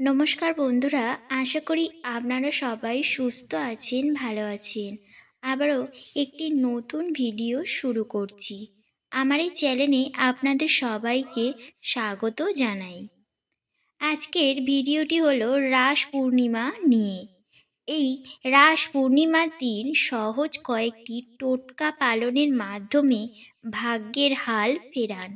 নমস্কার বন্ধুরা, আশা করি আপনারা সবাই সুস্থ আছেন, ভালো আছেন। আবারও একটি নতুন ভিডিও শুরু করছি। আমার এই চ্যানেলে আপনাদের সবাইকে স্বাগত জানাই। আজকের ভিডিওটি হলো রাস পূর্ণিমা নিয়ে। এই রাস পূর্ণিমার দিন সহজ কয়েকটি টোটকা পালনের মাধ্যমে ভাগ্যের হাল ফেরান।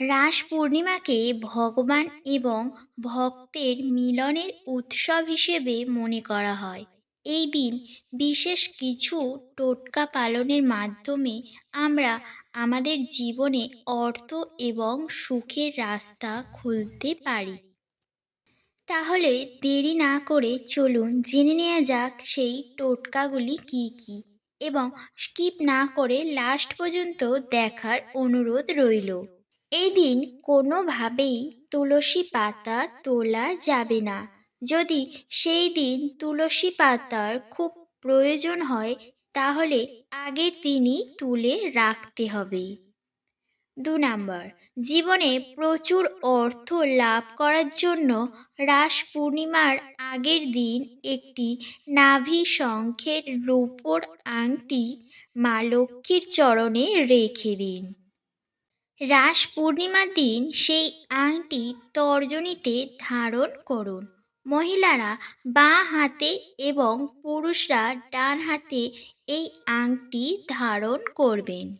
রাস পূর্ণিমাকে ভগবান এবং ভক্তের মিলনের উৎসব হিসেবে মনে করা হয়। এই দিন বিশেষ কিছু টোটকা পালনের মাধ্যমে আমরা আমাদের জীবনে অর্থ এবং সুখের রাস্তা খুলতে পারি। তাহলে দেরি না করে চলুন জেনে নেওয়া যাক সেই টোটকাগুলি কি কি এবং স্কিপ না করে লাস্ট পর্যন্ত দেখার অনুরোধ রইল। এই দিন কোনোভাবেই তুলসী পাতা তোলা যাবে না। যদি সেই দিন তুলসী পাতার খুব প্রয়োজন হয়, তাহলে আগের দিনই তুলে রাখতে হবে। দু নম্বর, জীবনে প্রচুর অর্থ লাভ করার জন্য রাস পূর্ণিমার আগের দিন একটি নাভি শঙ্খের রূপোর আংটি মা লক্ষ্মীর চরণে রেখে দিন। রাস পূর্ণিমার দিন সেই আংটি তর্জনীতে ধারণ করুন। মহিলারা বাঁ হাতে এবং পুরুষরা ডান হাতে এই আংটি ধারণ করবেন।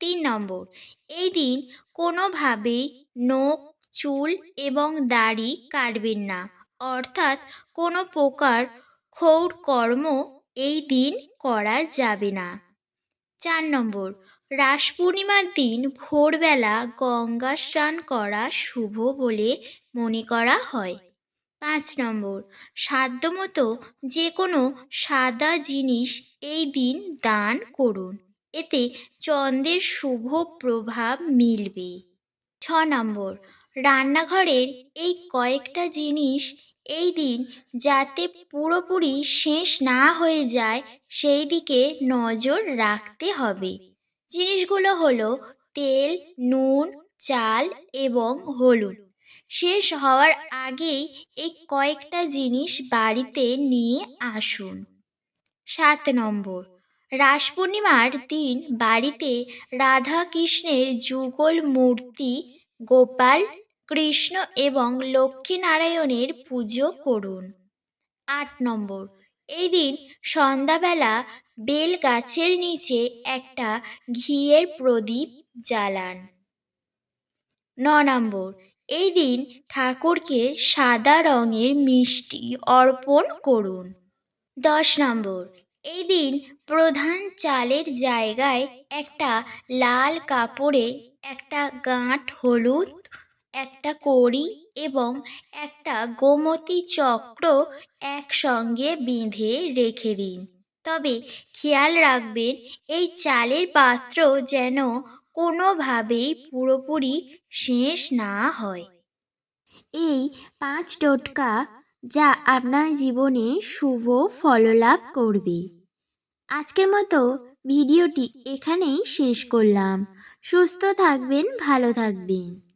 তিন নম্বর, এই দিন কোনোভাবেই নখ, চুল এবং দাড়ি কাটবেন না। অর্থাৎ কোনো প্রকার ক্ষৌর কর্ম এই দিন করা যাবে না। চার নম্বর। রাস পূর্ণিমার দিন ভোরবেলা গঙ্গা স্নান করা শুভ বলে মনে করা হয়। পাঁচ নম্বর। সাধ্যমতো যে কোনো সাদা জিনিস এই দিন দান করুন। এতে চন্দ্রের শুভ প্রভাব মিলবে। ছ নম্বর। রান্নাঘরের এই কয়েকটা জিনিস এই দিন যাতে পুরোপুরি শেষ না হয়ে যায়, সেই দিকে নজর রাখতে হবে। জিনিসগুলো হলো তেল, নুন, চাল এবং হলুদ। শেষ হওয়ার আগেই এই কয়েকটা জিনিস বাড়িতে নিয়ে আসুন। সাত নম্বর, রাস পূর্ণিমার দিন বাড়িতে রাধা কৃষ্ণের যুগল মূর্তি গোপাল কৃষ্ণ এবং লক্ষ্মীনারায়ণের পুজো করুন। আট নম্বর। এই দিন সন্ধ্যাবেলা বেল গাছের নিচে একটা ঘিয়ের প্রদীপ জ্বালান। ন নম্বর। এই দিন ঠাকুরকে সাদা রঙের মিষ্টি অর্পণ করুন। দশ নম্বর। এই দিন প্রধান চালের জায়গায় একটা লাল কাপড়ে একটা গাঁট হলুদ একটা কড়ি এবং একটা গোমতী চক্র একসঙ্গে বেঁধে রেখে দিন। তবে খেয়াল রাখবেন, এই চালের পাত্র যেন কোনোভাবেই পুরোপুরি শেষ না হয়। এই পাঁচ টোটকা যা আপনার জীবনে শুভ ফললাভ করবে। আজকের মতো ভিডিওটি এখানেই শেষ করলাম। সুস্থ থাকবেন, ভালো থাকবেন।